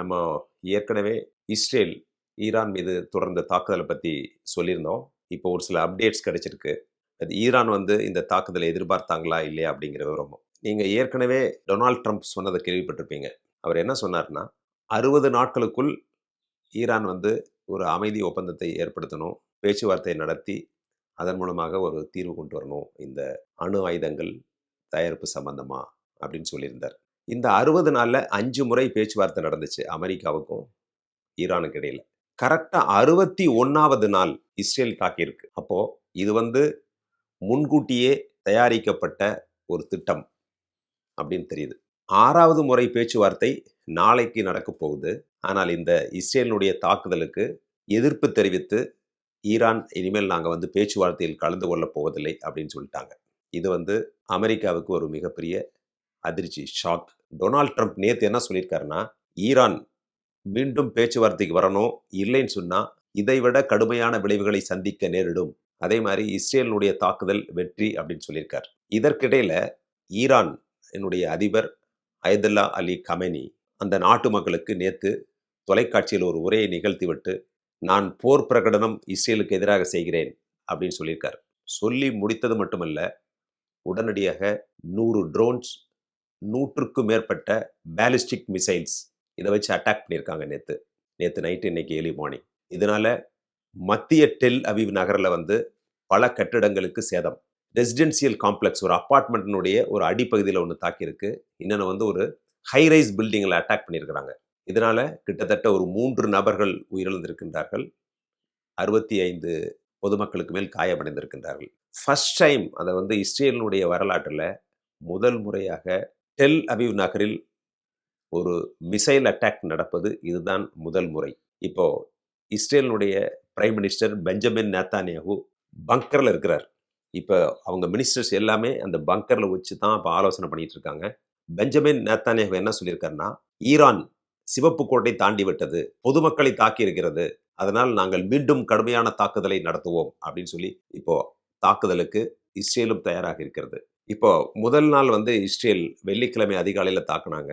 நம்ம ஏற்கனவே Israel Iran மீது தொடர்ந்த தாக்குதலை பற்றி சொல்லியிருந்தோம். இப்போ ஒரு சில அப்டேட்ஸ் கிடைச்சிருக்கு. அது ஈரான் வந்து இந்த தாக்குதலை எதிர்பார்த்தாங்களா இல்லையா அப்படிங்கிற விவரமும். நீங்கள் ஏற்கனவே டொனால்ட் ட்ரம்ப் சொன்னதை கேள்விப்பட்டிருப்பீங்க. அவர் என்ன சொன்னார்னா அறுபது நாட்களுக்குள் ஈரான் வந்து ஒரு அமைதி ஒப்பந்தத்தை ஏற்படுத்தணும் பேச்சுவார்த்தை நடத்தி அதன் மூலமாக ஒரு தீர்வு கொண்டு வரணும் இந்த அணு ஆயுதங்கள் தயாரிப்பு சம்பந்தமா அப்படின்னு சொல்லியிருந்தார். இந்த அறுபது நாளில் அஞ்சு முறை பேச்சுவார்த்தை நடந்துச்சு அமெரிக்காவுக்கும் ஈரானுக்கு இடையில. கரெக்டாக அறுபத்தி ஒன்றாவது நாள் இஸ்ரேல் தாக்கியிருக்கு அப்போது இது வந்து முன்கூட்டியே தயாரிக்கப்பட்ட ஒரு திட்டம் அப்படின்னு தெரியுது. ஆறாவது முறை பேச்சுவார்த்தை நாளைக்கு நடக்கப் போகுது. ஆனால் இந்த இஸ்ரேலினுடைய தாக்குதலுக்கு எதிர்ப்பு தெரிவித்து ஈரான் இனிமேல் நாங்கள் வந்து பேச்சுவார்த்தையில் கலந்து கொள்ளப் போவதில்லை அப்படின்னு சொல்லிட்டாங்க. இது வந்து அமெரிக்காவுக்கு ஒரு மிகப்பெரிய அதிர்ச்சி ஷாக் டொனால்ட் ட்ரம்ப் நேற்று என்ன சொல்லியிருக்காருன்னா ஈரான் மீண்டும் பேச்சுவார்த்தைக்கு வரணும் இல்லைன்னு சொன்னால் இதைவிட கடுமையான விளைவுகளை சந்திக்க நேரிடும். அதே மாதிரி இஸ்ரேலினுடைய தாக்குதல் வெற்றி அப்படின்னு சொல்லியிருக்கார். இதற்கிடையில் ஈரான் என்னுடைய அதிபர் அயதுல்லா அலி கமெனி அந்த நாட்டு மக்களுக்கு நேற்று தொலைக்காட்சியில் ஒரு உரையை நிகழ்த்திவிட்டு நான் போர் பிரகடனம் இஸ்ரேலுக்கு எதிராக செய்கிறேன் அப்படின்னு சொல்லியிருக்கார். சொல்லி முடித்தது மட்டுமல்ல உடனடியாக நூறு ட்ரோன்ஸ் நூற்றுக்கும் மேற்பட்ட பேலிஸ்டிக் மிசைல்ஸ் இதை வச்சு அட்டாக் பண்ணியிருக்காங்க நேற்று நேற்று நைட்டு இன்னைக்கு ஏர்லி மார்னிங் இதனால் மத்திய டெல் அவிவ் நகரில் வந்து பல கட்டிடங்களுக்கு சேதம். ரெசிடென்சியல் காம்ப்ளெக்ஸ் ஒரு அப்பார்ட்மெண்ட்டினுடைய ஒரு அடிப்பகுதியில் ஒன்று தாக்கியிருக்கு. இன்னொன்று வந்து ஒரு ஹைரைஸ் பில்டிங்கில் அட்டாக் பண்ணியிருக்கிறாங்க. இதனால் கிட்டத்தட்ட ஒரு மூன்று நபர்கள் உயிரிழந்திருக்கின்றார்கள். அறுபத்தி ஐந்து பொதுமக்களுக்கு மேல் காயமடைந்திருக்கின்றார்கள். ஃபஸ்ட் டைம் அதை வந்து இஸ்ரேலினுடைய வரலாற்றில் முதல் முறையாக டெல் அபிவ் நகரில் ஒரு மிசைல் அட்டாக் நடப்பது இதுதான் முதல் முறை. இப்போ இஸ்ரேலினுடைய பிரைம் மினிஸ்டர் பெஞ்சமின் நேத்தானியாகு பங்கரில் இருக்கிறார். இப்போ அவங்க மினிஸ்டர்ஸ் எல்லாமே அந்த பங்கரில் வச்சு தான் இப்போ ஆலோசனை பண்ணிட்டு இருக்காங்க. பெஞ்சமின் நேத்தானியாகு என்ன சொல்லியிருக்காருன்னா ஈரான் சிவப்பு கோட்டை தாண்டி விட்டது பொதுமக்களை தாக்கி இருக்கிறது அதனால் நாங்கள் மீண்டும் கடுமையான தாக்குதலை நடத்துவோம் அப்படின்னு சொல்லி இப்போ தாக்குதலுக்கு இஸ்ரேலும் தயாராக இருக்கிறது. இப்போ முதல் நாள் வந்து இஸ்ரேல் வெள்ளிக்கிழமை அதிகாலையில் தாக்குனாங்க.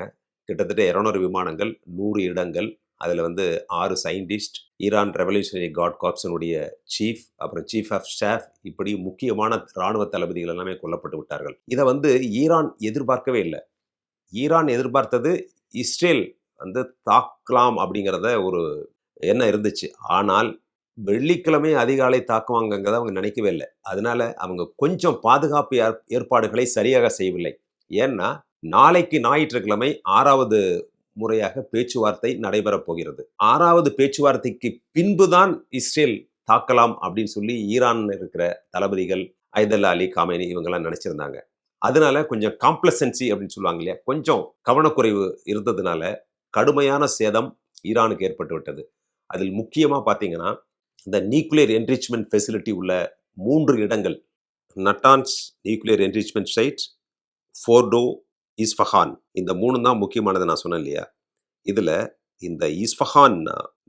கிட்டத்தட்ட இரநூறு விமானங்கள் நூறு இடங்கள் அதில் வந்து ஆறு சயின்டிஸ்ட் ஈரான் ரெவல்யூஷனரி காட் காப்ஸனுடைய சீஃப் அப்புறம் சீஃப் ஆஃப் ஸ்டாஃப் இப்படி முக்கியமான இராணுவ தளபதிகள் எல்லாமே கொல்லப்பட்டு விட்டார்கள். இதை வந்து ஈரான் எதிர்பார்க்கவே இல்லை. ஈரான் எதிர்பார்த்தது இஸ்ரேல் வந்து தாக்கலாம் அப்படிங்கிறத ஒரு எண்ணம் இருந்துச்சு. ஆனால் வெள்ளிக்கிழமை அதிகாலை தாக்குவாங்கங்கிறத அவங்க நினைக்கவே இல்லை. அதனால அவங்க கொஞ்சம் பாதுகாப்பு ஏற்- ஏற்பாடுகளை சரியாக செய்யவில்லை. ஏன்னா நாளைக்கு ஞாயிற்றுக்கிழமை ஆறாவது முறையாக பேச்சுவார்த்தை நடைபெறப் போகிறது. ஆறாவது பேச்சுவார்த்தைக்கு பின்புதான் இஸ்ரேல் தாக்கலாம் அப்படின்னு சொல்லி ஈரான் இருக்கிற தளபதிகள் ஐதல்லா அலி காமேனி இவங்கெல்லாம் நினைச்சிருந்தாங்க. அதனால கொஞ்சம் காம்ப்ளசன்சி அப்படின்னு சொல்லுவாங்க இல்லையா? கொஞ்சம் கவனக்குறைவு இருந்ததுனால கடுமையான சேதம் ஈரானுக்கு ஏற்பட்டு விட்டது அதில் முக்கியமாக பார்த்தீங்கன்னா இந்த நியூக்ளியர் என்ரிச்மெண்ட் ஃபெசிலிட்டி உள்ள மூன்று இடங்கள். Natanz nuclear enrichment site Fordow Isfahan இந்த மூணு தான் முக்கியமானது நான் சொன்னேன் இல்லையா? இதில் இந்த இஸ்ஃபஹான்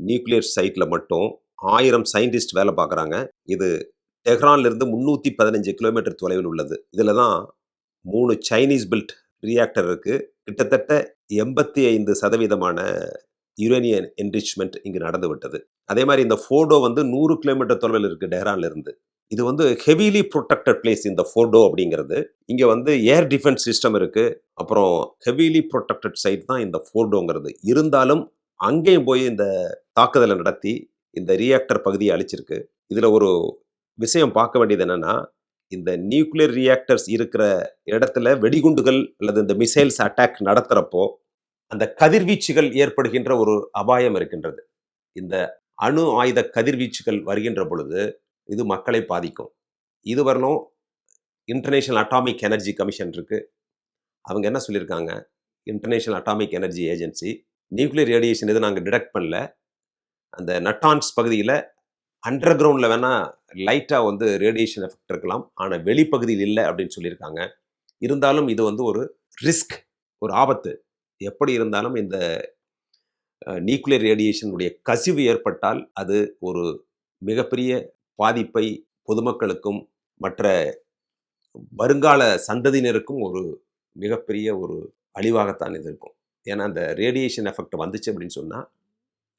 நியூக்ளியர் சைட்டில் மட்டும் ஆயிரம் சயின்டிஸ்ட் வேலை பார்க்குறாங்க. இது டெஹ்ரான்லேருந்து முந்நூற்றி பதினஞ்சு கிலோமீட்டர் தொலைவில் உள்ளது. இதில் தான் மூணு சைனீஸ் பில்ட் ரியாக்டர் இருக்குது கிட்டத்தட்ட எண்பத்தி ஐந்து சதவீதமான யுரேனியன் என்ரிச்மெண்ட் இங்கு நடந்து விட்டது அதே மாதிரி இந்த ஃபோர்டோ வந்து நூறு கிலோமீட்டர் தொலைவில் இருக்கு டெஹ்ரான்லேருந்து. இது வந்து ஹெவிலி ப்ரொடெக்டட் பிளேஸ் இந்த ஃபோர்டோ அப்படிங்கிறது. இங்கே வந்து ஏர் டிஃபென்ஸ் சிஸ்டம் இருக்குது அப்புறம் ஹெவிலி ப்ரொடெக்டட் சைட் தான் இந்த ஃபோர்டோங்கிறது. இருந்தாலும் அங்கேயும் போய் இந்த தாக்குதலை நடத்தி இந்த ரியாக்டர் பகுதியை அழிச்சிருக்கு. இதில் ஒரு விஷயம் பார்க்க வேண்டியது என்னென்னா இந்த நியூக்ளியர் ரியாக்டர்ஸ் இருக்கிற இடத்துல வெடிகுண்டுகள் அல்லது இந்த மிசைல்ஸ் அட்டாக் நடத்துகிறப்போ அந்த கதிர்வீச்சுகள் ஏற்படுகின்ற ஒரு அபாயம் இருக்கின்றது. இந்த அணு ஆயுத கதிர்வீச்சுகள் வருகின்ற பொழுது இது மக்களை பாதிக்கும். இது வரணும் இன்டர்நேஷ்னல் அட்டாமிக் எனர்ஜி கமிஷன் இருக்குது அவங்க என்ன சொல்லியிருக்காங்க? International atomic energy agency nuclear radiation எதுவும் நாங்கள் டிடெக்ட் பண்ணல. அந்த நட்டான்ஸ் பகுதியில் அண்டர் கிரவுண்டில் வேணால் லைட்டாக வந்து ரேடியேஷன் எஃபெக்ட் இருக்கலாம். ஆனால் வெளிப்பகுதியில் இல்லை அப்படின்னு சொல்லியிருக்காங்க. இருந்தாலும் இது வந்து ஒரு ரிஸ்க் ஒரு ஆபத்து. எப்படி இருந்தாலும் இந்த நியூக்ளியர் ரேடியேஷனுடைய கசிவு ஏற்பட்டால் அது ஒரு மிகப்பெரிய பாதிப்பை பொதுமக்களுக்கும் மற்ற வருங்கால சந்ததியினருக்கும் ஒரு மிகப்பெரிய ஒரு அழிவாகத்தான் இது இருக்கும். ஏன்னா அந்த ரேடியேஷன் எஃபெக்ட் வந்துச்சு அப்படின்னு சொன்னால்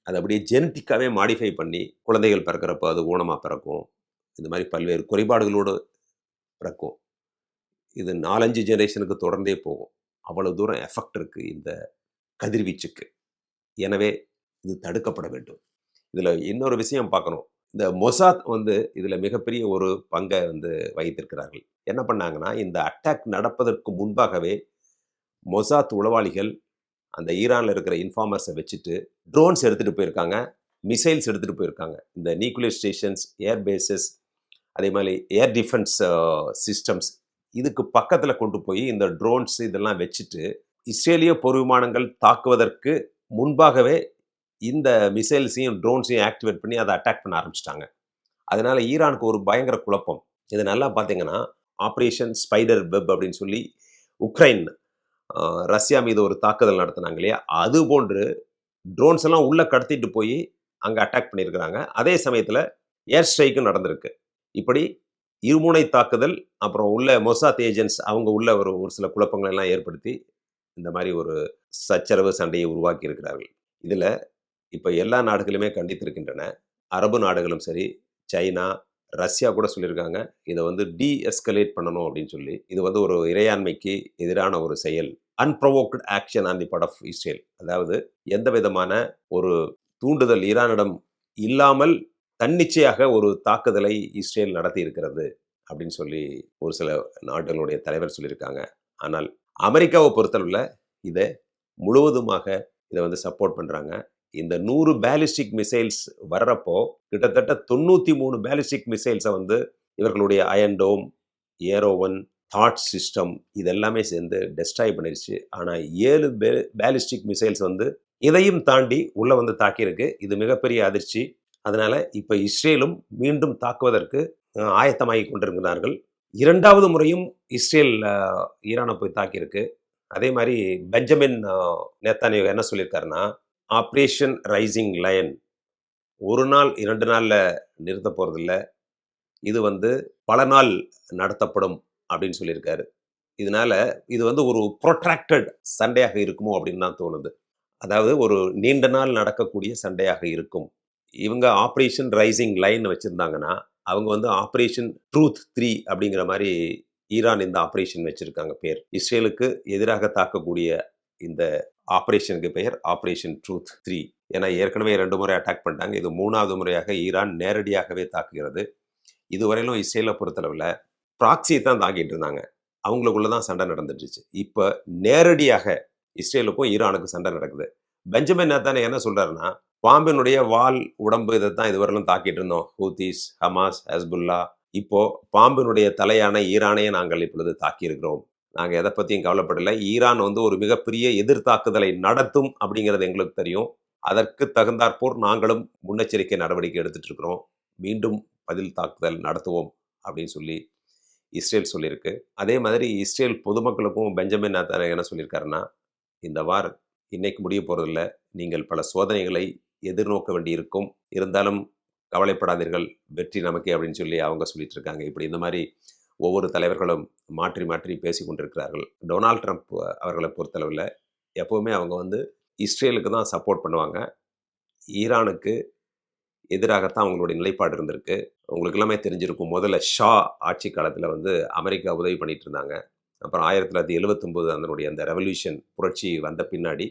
அது அப்படியே ஜெனட்டிக்காகவே மாடிஃபை பண்ணி குழந்தைகள் பிறக்கிறப்போ அது ஊனமாக பிறக்கும். இந்த மாதிரி பல்வேறு குறைபாடுகளோடு பிறக்கும். இது நாலஞ்சு ஜெனரேஷனுக்கு தொடர்ந்தே போகும். அவ்வளோ தூரம் எஃபெக்ட் இருக்குது இந்த கதிர்வீச்சுக்கு. எனவே இது தடுக்கப்பட வேண்டும். இதில் இன்னொரு விஷயம் பார்க்கணும். இந்த மொசாத் வந்து இதில் மிகப்பெரிய ஒரு பங்கை வந்து வகித்திருக்கிறார்கள். என்ன பண்ணாங்கன்னா இந்த அட்டாக் நடப்பதற்கு முன்பாகவே மொசாத் உளவாளிகள் அந்த ஈரானில் இருக்கிற இன்ஃபார்மர்ஸை வச்சுட்டு ட்ரோன்ஸ் எடுத்துகிட்டு போயிருக்காங்க. மிசைல்ஸ் எடுத்துகிட்டு போயிருக்காங்க. இந்த நியூக்ளியர் ஸ்டேஷன்ஸ் ஏர் பேசஸ் அதே மாதிரி ஏர் டிஃபென்ஸ் சிஸ்டம்ஸ் இதுக்கு பக்கத்தில் கொண்டு போய் இந்த ட்ரோன்ஸ் இதெல்லாம் வச்சுட்டு இஸ்ரேலிய போர் விமானங்கள் தாக்குவதற்கு முன்பாகவே இந்த மிசைல்ஸையும் ட்ரோன்ஸையும் ஆக்டிவேட் பண்ணி அதை அட்டாக் பண்ண ஆரம்பிச்சிட்டாங்க. அதனால் ஈரானுக்கு ஒரு பயங்கர குழப்பம். இது நல்லா பார்த்தீங்கன்னா ஆப்ரேஷன் ஸ்பைடர் வெப் அப்படின்னு சொல்லி உக்ரைன் ரஷ்யா மீது ஒரு தாக்குதல் நடத்தினாங்க இல்லையா? அது போன்று ட்ரோன்ஸ் எல்லாம் உள்ளே கடத்திட்டு போய் அங்கே அட்டாக் பண்ணியிருக்கிறாங்க. அதே சமயத்தில் ஏர் ஸ்ட்ரைக்கும் நடந்திருக்கு. இப்படி இருமுனை தாக்குதல் அப்புறம் உள்ள மொசாத் ஏஜென்ட்ஸ் அவங்க உள்ள ஒரு ஒரு சில குழப்பங்களை எல்லாம் ஏற்படுத்தி இந்த மாதிரி ஒரு சச்சரவு சண்டையை உருவாக்கி இருக்கிறார்கள் இதில் இப்போ எல்லா நாடுகளுமே கண்டித்திருக்கின்றன. அரபு நாடுகளும் சரி சைனா ரஷ்யா கூட சொல்லியிருக்காங்க இதை வந்து டிஎஸ்கலேட் பண்ணணும் அப்படின்னு சொல்லி. இது வந்து ஒரு இறையாண்மைக்கு எதிரான ஒரு செயல். Unprovoked action on the part of Israel அதாவது எந்த விதமான ஒரு தூண்டுதல் ஈரானிடம் இல்லாமல் தன்னிச்சையாக ஒரு தாக்குதலை இஸ்ரேல் நடத்தி இருக்கிறது அப்படின்னு சொல்லி ஒரு சில நாடுகளுடைய தலைவர் சொல்லியிருக்காங்க. ஆனால் அமெரிக்காவை பொறுத்தளவில் இதை முழுவதுமாக இதை வந்து சப்போர்ட் பண்ணுறாங்க இந்த நூறு பேலிஸ்டிக் மிசைல்ஸ் வர்றப்போ கிட்டத்தட்ட தொண்ணூற்றி மூணு பேலிஸ்டிக் மிசைல்ஸை வந்து இவர்களுடைய அயன்டோம் ஏரோவன் தாட் சிஸ்டம் இதெல்லாமே சேர்ந்து டெஸ்ட்ராய் பண்ணிருச்சு. ஆனால் ஏழு பே பேலிஸ்டிக் மிசைல்ஸ் வந்து இதையும் தாண்டி உள்ளே வந்து தாக்கியிருக்கு. இது மிகப்பெரிய அதிர்ச்சி. அதனால் இப்போ இஸ்ரேலும் மீண்டும் தாக்குவதற்கு ஆயத்தமாகி கொண்டிருக்கிறார்கள். இரண்டாவது முறையும் இஸ்ரேல் ஈரானை போய் தாக்கியிருக்கு. அதே மாதிரி பெஞ்சமின் நேத்தானியோ என்ன சொல்லியிருக்காருன்னா ஆப்ரேஷன் ரைசிங் லயன். ஒரு நாள் இரண்டு நாளில் நிறுத்த போகிறதில்ல இது வந்து பல நாள் நடத்தப்படும் அப்படின்னு சொல்லியிருக்காரு. இதனால இது வந்து ஒரு ப்ரொட்ராக்டட் சண்டையாக இருக்குமோ அப்படின்னு தான் தோணுது. அதாவது ஒரு நீண்ட நாள் நடக்கக்கூடிய சண்டையாக இருக்கும். இவங்க ஆப்ரேஷன் ரைசிங் லைன் வச்சுருந்தாங்கன்னா அவங்க வந்து ஆப்ரேஷன் ட்ரூத் த்ரீ அப்படிங்கிற மாதிரி ஈரான் இந்த ஆப்ரேஷன் வச்சுருக்காங்க பேர். இஸ்ரேலுக்கு எதிராக தாக்கக்கூடிய இந்த ஆப்ரேஷனுக்கு பெயர் ஆப்ரேஷன் ட்ரூத் த்ரீ ஏன்னா ஏற்கனவே ரெண்டு முறை அட்டாக் பண்ணிட்டாங்க. இது மூணாவது முறையாக ஈரான் நேரடியாகவே தாக்குகிறது. இதுவரையிலும் இஸ்ரேலை பொறுத்தளவில் ப்ராக்சியை தான் தாக்கிட்டு இருந்தாங்க. அவங்களுக்குள்ள தான் சண்டை நடந்துட்டுருச்சு இப்போ நேரடியாக இஸ்ரேலுக்கும் ஈரானுக்கும் சண்டை நடக்குது. பெஞ்சமின் நேத்தானே என்ன சொல்கிறாருன்னா பாம்பினுடைய வால் உடம்பு இதை தான் இதுவரையிலும் தாக்கிட்டு இருந்தோம். Houthis Hamas Hezbollah. இப்போ பாம்பினுடைய தலையான ஈரானையே நாங்கள் இப்பொழுது தாக்கியிருக்கிறோம். நாங்கள் எதை பற்றியும் கவலைப்படலை. ஈரான் வந்து ஒரு மிகப்பெரிய எதிர்த்தாக்குதலை நடத்தும் அப்படிங்கிறது எங்களுக்கு தெரியும். அதற்கு தகுந்தாற்போர் நாங்களும் முன்னெச்சரிக்கை நடவடிக்கை எடுத்துட்டு இருக்கிறோம். மீண்டும் பதில் தாக்குதல் நடத்துவோம் அப்படின்னு சொல்லி இஸ்ரேல் சொல்லியிருக்கு. அதே மாதிரி இஸ்ரேல் பொதுமக்களுக்கும் பெஞ்சமின் என்ன சொல்லியிருக்காருன்னா இந்த வார் இன்னைக்கு முடிய போகிறதில்ல நீங்கள் பல சோதனைகளை எதிர்நோக்க வேண்டியிருக்கும். இருந்தாலும் கவலைப்படாதீர்கள். வெற்றி நமக்கே அப்படின்னு சொல்லி அவங்க சொல்லிட்டு இருக்காங்க இப்படி இந்த மாதிரி ஒவ்வொரு தலைவர்களும் மாற்றி மாற்றி பேசி கொண்டிருக்கிறார்கள். டொனால்ட் ட்ரம்ப் அவர்களை பொறுத்தளவில் எப்போவுமே அவங்க வந்து இஸ்ரேலுக்கு தான் சப்போர்ட் பண்ணுவாங்க. ஈரானுக்கு எதிராகத்தான் அவங்களுடைய நிலைப்பாடு இருந்திருக்கு. உங்களுக்கு எல்லாமே தெரிஞ்சிருக்கும். முதல்ல ஷா ஆட்சி காலத்தில் வந்து அமெரிக்கா உதவி பண்ணிட்டு இருந்தாங்க. அப்புறம் ஆயிரத்தி தொள்ளாயிரத்தி எழுபத்தொம்போது அதனுடைய அந்த ரெவல்யூஷன் புரட்சி வந்த பின்னாடி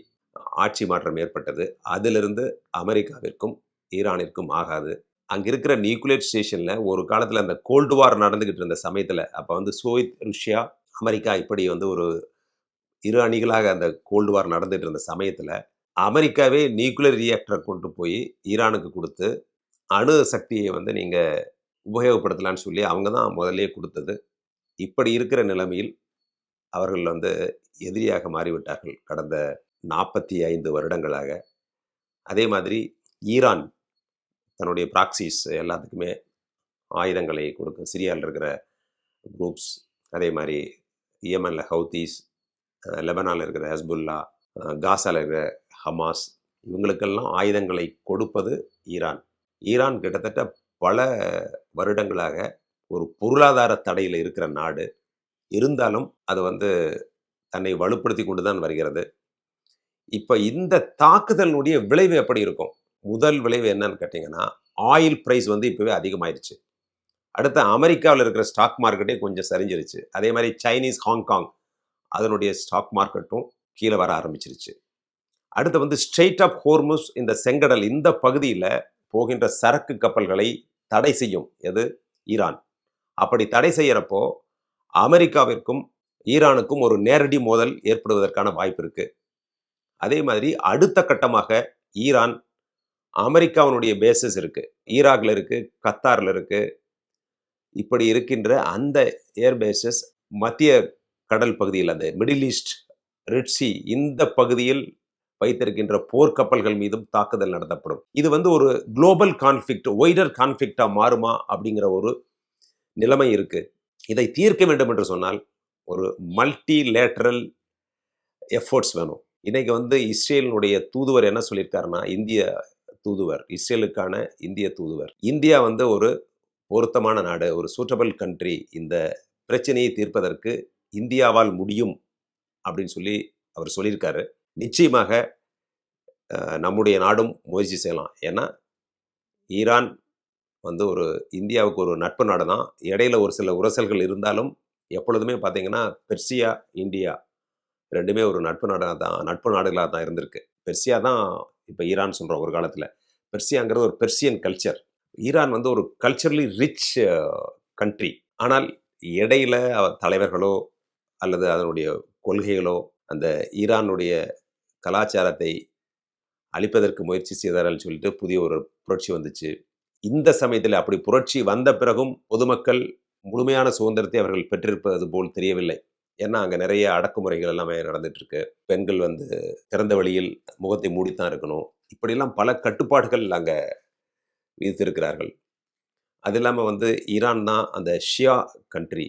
ஆட்சி மாற்றம் ஏற்பட்டது. அதிலிருந்து அமெரிக்காவிற்கும் ஈரானிற்கும் ஆகாது. அங்கே இருக்கிற நியூக்ளியர் ஸ்டேஷனில் ஒரு காலத்தில் அந்த கோல்டு வார் நடந்துக்கிட்டு இருந்த சமயத்தில் அப்போ வந்து சோவியத் ருஷ்யா அமெரிக்கா இப்படி வந்து ஒரு இரு அணிகளாக அந்த கோல்டு வார் நடந்துகிட்டு இருந்த சமயத்தில் அமெரிக்காவே நியூக்ளியர் ரியாக்டரை கொண்டு போய் ஈரானுக்கு கொடுத்து அணு சக்தியை வந்து நீங்கள் உபயோகப்படுத்தலான்னு சொல்லி அவங்க தான் முதல்லயே கொடுத்தது. இப்படி இருக்கிற நிலைமையில் அவர்கள் வந்து எதிரியாக மாறிவிட்டார்கள் கடந்த நாற்பத்தி ஐந்து வருடங்களாக. அதே மாதிரி ஈரான் தன்னுடைய ப்ராக்சிஸ் எல்லாத்துக்குமே ஆயுதங்களை கொடுக்கும் சிரியாவில் இருக்கிற குரூப்ஸ் அதே மாதிரி யமனில் ஹவுதீஸ் லெபனானில் இருக்கிற ஹஸ்புல்லா காசாவில் இருக்கிற ஹமாஸ் இவங்களுக்கெல்லாம் ஆயுதங்களை கொடுப்பது ஈரான். ஈரான் கிட்டத்தட்ட பல வருடங்களாக ஒரு பொருளாதார தடையில் இருக்கிற நாடு. இருந்தாலும் அது வந்து தன்னை வலுப்படுத்தி கொண்டு தான் வருகிறது. இப்போ இந்த தாக்குதலினுடைய விளைவு எப்படி இருக்கும்? முதல் விளைவு என்னன்னு கேட்டிங்கன்னா ஆயில் ப்ரைஸ் வந்து இப்போவே அதிகமாயிருச்சு. அடுத்து அமெரிக்காவில் இருக்கிற ஸ்டாக் மார்க்கெட்டே கொஞ்சம் சரிஞ்சிருச்சு. அதே மாதிரி சைனீஸ், ஹாங்காங் அதனுடைய ஸ்டாக் மார்க்கெட்டும் கீழே வர ஆரம்பிச்சிருச்சு. அடுத்து வந்து ஸ்ட்ரெயிட் ஆஃப் ஹோர்முஸ் இந்த செங்கடல் இந்த பகுதியில் போகின்ற சரக்கு கப்பல்களை தடை செய்யும். எது? ஈரான். அப்படி தடை செய்கிறப்போ அமெரிக்காவிற்கும், ஈரானுக்கும் ஒரு நேரடி மோதல் ஏற்படுவதற்கான வாய்ப்பு இருக்குது அதே மாதிரி அடுத்த கட்டமாக ஈரான், அமெரிக்காவினுடைய பேசஸ் இருக்குது ஈராக்ல இருக்குது கத்தாரில் இருக்குது இப்படி இருக்கின்ற அந்த ஏர் பேசஸ் மத்திய கடல் பகுதியில் அந்த மிடில் ஈஸ்ட், ரிட்ஸி இந்த பகுதியில் வைத்திருக்கின்ற போர்க்கப்பல்கள் மீதும் தாக்குதல் நடத்தப்படும். இது வந்து ஒரு குளோபல் கான்ஃப்ளிக்ட், ஒய்டர் கான்ஃப்ளிக்ட்டா மாறுமா? அப்படிங்கிற ஒரு நிலைமை இருக்குது இதை தீர்க்க வேண்டும் என்று சொன்னால், ஒரு மல்டி லேட்டரல் எஃபோர்ட்ஸ் வேணும். இன்றைக்கி வந்து இஸ்ரேலினுடைய தூதுவர் என்ன சொல்லியிருக்காருன்னா, இந்திய தூதுவர், இஸ்ரேலுக்கான இந்திய தூதுவர், இந்தியா வந்து ஒரு பொருத்தமான நாடு, ஒரு சூட்டபிள் கண்ட்ரி. இந்த பிரச்சனையை தீர்ப்பதற்கு இந்தியாவால் முடியும் அப்படின்னு சொல்லி அவர் சொல்லியிருக்காரு. நிச்சயமாக நம்முடைய நாடும் முயற்சி செய்யலாம். ஏன்னா, ஈரான் வந்து ஒரு இந்தியாவுக்கு ஒரு நட்பு நாடு தான். இடையில ஒரு சில உரசல்கள் இருந்தாலும், எப்பொழுதுமே பார்த்தீங்கன்னா, பெர்சியா, இந்தியா ரெண்டுமே ஒரு நட்பு நாடாக தான் நட்பு நாடுகளாக தான் இருந்திருக்கு. பெர்சியா தான் இப்போ ஈரான் சொல்கிறோம் ஒரு காலத்தில் பெர்சியாங்கிறது ஒரு பெர்சியன் கல்ச்சர். ஈரான் வந்து ஒரு கல்ச்சரலி ரிச் கண்ட்ரி. ஆனால் இடையில தலைவர்களோ, அல்லது அதனுடைய கொள்கைகளோ, அந்த ஈரானுடைய கலாச்சாரத்தை அழிப்பதற்கு முயற்சி செய்தார்கள் சொல்லிட்டு புதிய ஒரு புரட்சி வந்துச்சு. இந்த சமயத்தில் அப்படி புரட்சி வந்த பிறகும் பொதுமக்கள் முழுமையான சுதந்திரத்தை அவர்கள் பெற்றிருப்பது போல் தெரியவில்லை. ஏன்னா, அங்கே நிறைய அடக்குமுறைகள் எல்லாமே நடந்துகிட்ருக்கு பெண்கள் வந்து திறந்த வழியில் முகத்தை மூடித்தான் இருக்கணும். இப்படியெல்லாம் பல கட்டுப்பாடுகள் அங்கே விதித்திருக்கிறார்கள். அது இல்லாமல் வந்து ஈரான் தான் அந்த ஷியா கண்ட்ரி.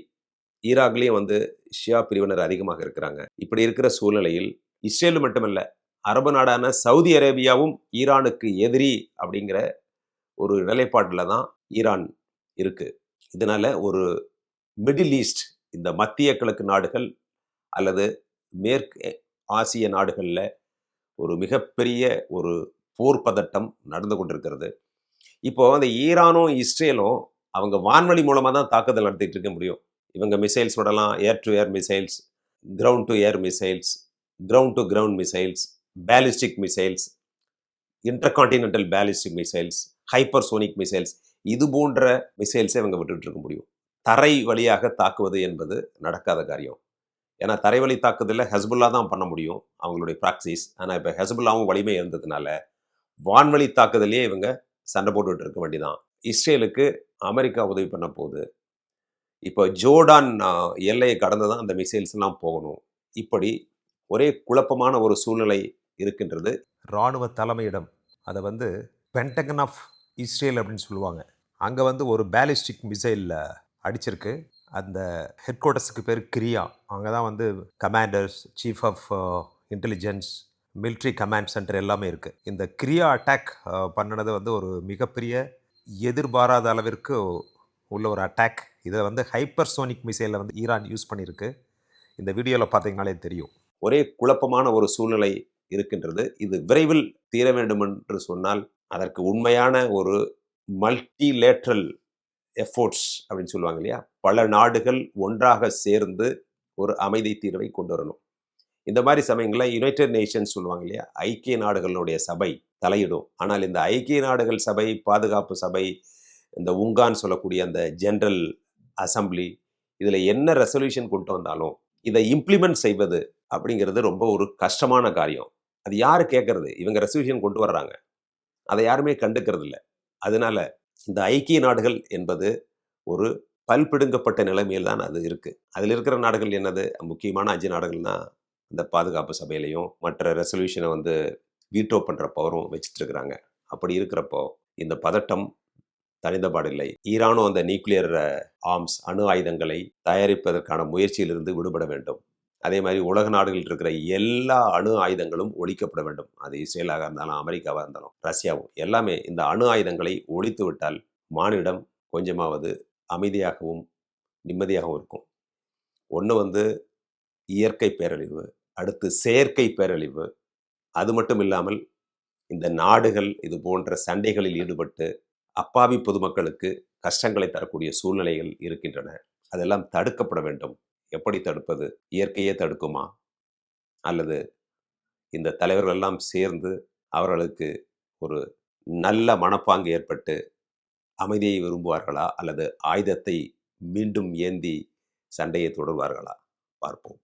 ஈராக்லேயும் வந்து ஷியா பிரிவினர் அதிகமாக இருக்கிறாங்க. இப்படி இருக்கிற சூழ்நிலையில் இஸ்ரேல் மட்டுமல்ல, அரபு நாடான சவுதி அரேபியாவும் ஈரானுக்கு எதிரி அப்படிங்கிற ஒரு நிலைப்பாட்டில் தான் ஈரான் இருக்குது இதனால் ஒரு மிடில் ஈஸ்ட் இந்த மத்திய கிழக்கு நாடுகள் அல்லது மேற்கு ஆசிய நாடுகளில் ஒரு மிகப்பெரிய ஒரு போர் பதட்டம் நடந்து கொண்டிருக்கிறது. இப்போ அந்த ஈரானும், இஸ்ரேலும் அவங்க வான்வழி மூலமாக தான் தாக்குதல் நடத்திட்டு இருக்க முடியும். இவங்க மிசைல்ஸ் விடலாம். Air to air missiles, ground to air missiles, ground to ground missiles, ballistic missiles, intercontinental ballistic missiles, hypersonic missiles இது போன்ற மிசைல்ஸை இவங்க விட்டுட்டு இருக்க முடியும். தரை வழியாக தாக்குவது என்பது நடக்காத காரியம். ஏன்னா, தரைவழி தாக்குதலில் ஹெஸ்புல்லா தான் பண்ண முடியும். அவங்களுடைய ப்ராக்சிஸ் ஆனால் இப்போ ஹெஸ்புல்லாவும் வலிமை இருந்ததுனால, வான்வழி தாக்குதலையே இவங்க சண்டை போட்டுட்டு இருக்க வேண்டிதான் இஸ்ரேலுக்கு அமெரிக்கா உதவி பண்ண போகுது. இப்போ ஜோர்டான் எல்லையை கடந்து தான் அந்த மிசைல்ஸ்லாம் போகணும். இப்படி ஒரே குழப்பமான ஒரு சூழ்நிலை இருக்கின்றது. ராணுவ தலைமையிடம் அதை வந்து பென்டகன் ஆஃப் இஸ்ரேல் அப்படின்னு சொல்லுவாங்க. அங்கே வந்து ஒரு பேலிஸ்டிக் மிசைலில் அடிச்சிருக்கு. அந்த ஹெட் குவார்ட்டர்ஸுக்கு பேர் கிரியா. அங்கே தான் வந்து commanders, chief of intelligence, military command centre எல்லாமே இருக்குது இந்த கிரியா அட்டாக் பண்ணினது uh, பண்ணுனது வந்து ஒரு மிகப்பெரிய எதிர்பாராத அளவிற்கு உள்ள ஒரு அட்டாக். இதை வந்து ஹைப்பர்சோனிக் மிசைல வந்து ஈரான் யூஸ் பண்ணியிருக்கு. இந்த வீடியோவில் பார்த்தீங்கனாலே தெரியும். ஒரே குழப்பமான ஒரு சூழ்நிலை இருக்கின்றது. இது விரைவில் தீர வேண்டும் என்று சொன்னால், அதற்கு உண்மையான ஒரு மல்டிலேட்ரல் எஃபோர்ட்ஸ் அப்படின்னு சொல்லுவாங்க இல்லையா? பல நாடுகள் ஒன்றாக சேர்ந்து ஒரு அமைதி தீர்வை கொண்டு வரணும். இந்த மாதிரி சமயங்களில் யுனைடெட் நேஷன்ஸ் சொல்லுவாங்க இல்லையா? ஐக்கிய நாடுகளுடைய சபை தலையிடும். ஆனால் இந்த ஐக்கிய நாடுகள் சபை, பாதுகாப்பு சபை, இந்த உங்கான் சொல்லக்கூடிய அந்த ஜென்ரல் அசம்பிளி இதில் என்ன ரெசல்யூஷன் கொண்டு வந்தாலும், இதை இம்ப்ளிமெண்ட் செய்வது அப்படிங்கிறது ரொம்ப ஒரு கஷ்டமான காரியம். அது யார் கேட்கறது? இவங்க ரெசல்யூஷன் கொண்டு வர்றாங்க. அதை யாருமே கண்டுக்கிறது இல்லை அதனால இந்த ஐக்கிய நாடுகள் என்பது ஒரு பல்பிடுங்கப்பட்ட நிலைமையில் தான் அது இருக்குது அதில் இருக்கிற நாடுகள் என்னது? முக்கியமான அஞ்சு நாடுகள் தான் இந்த பாதுகாப்பு சபையிலையும் மற்ற ரெசல்யூஷனை வந்து வீட்டோ பண்ணுற பவரும் வச்சுட்ருக்குறாங்க அப்படி இருக்கிறப்போ, இந்த பதட்டம் தணிந்தபாடில்லை. ஈரானும் அந்த நியூக்ளியர் ஆர்ம்ஸ் அணு ஆயுதங்களை தயாரிப்பதற்கான முயற்சியிலிருந்து விடுபட வேண்டும். அதே மாதிரி உலக நாடுகளில் இருக்கிற எல்லா அணு ஆயுதங்களும் ஒழிக்கப்பட வேண்டும். அது இஸ்ரேலாக இருந்தாலும், அமெரிக்காவாக இருந்தாலும், ரஷ்யாவும் எல்லாமே இந்த அணு ஆயுதங்களை ஒழித்து விட்டால், மானிடம் கொஞ்சமாவது அமைதியாகவும், நிம்மதியாகவும் இருக்கும். ஒன்று வந்து இயற்கை பேரழிவு, அடுத்து செயற்கை பேரழிவு, அது மட்டும் இல்லாமல் இந்த நாடுகள் இது போன்ற சண்டைகளில் ஈடுபட்டு அப்பாவி பொதுமக்களுக்கு கஷ்டங்களை தரக்கூடிய சூழ்நிலைகள் இருக்கின்றன அதெல்லாம் தடுக்கப்பட வேண்டும் எப்படி தடுப்பது? இயற்கையே தடுக்குமா? அல்லது இந்த தலைவர்கள் எல்லாம் சேர்ந்து அவர்களுக்கு ஒரு நல்ல மனப்பாங்கு ஏற்பட்டு அமைதியை விரும்புவார்களா? அல்லது ஆயுதத்தை மீண்டும் ஏந்தி சண்டையை தொடர்வார்களா? பார்ப்போம்.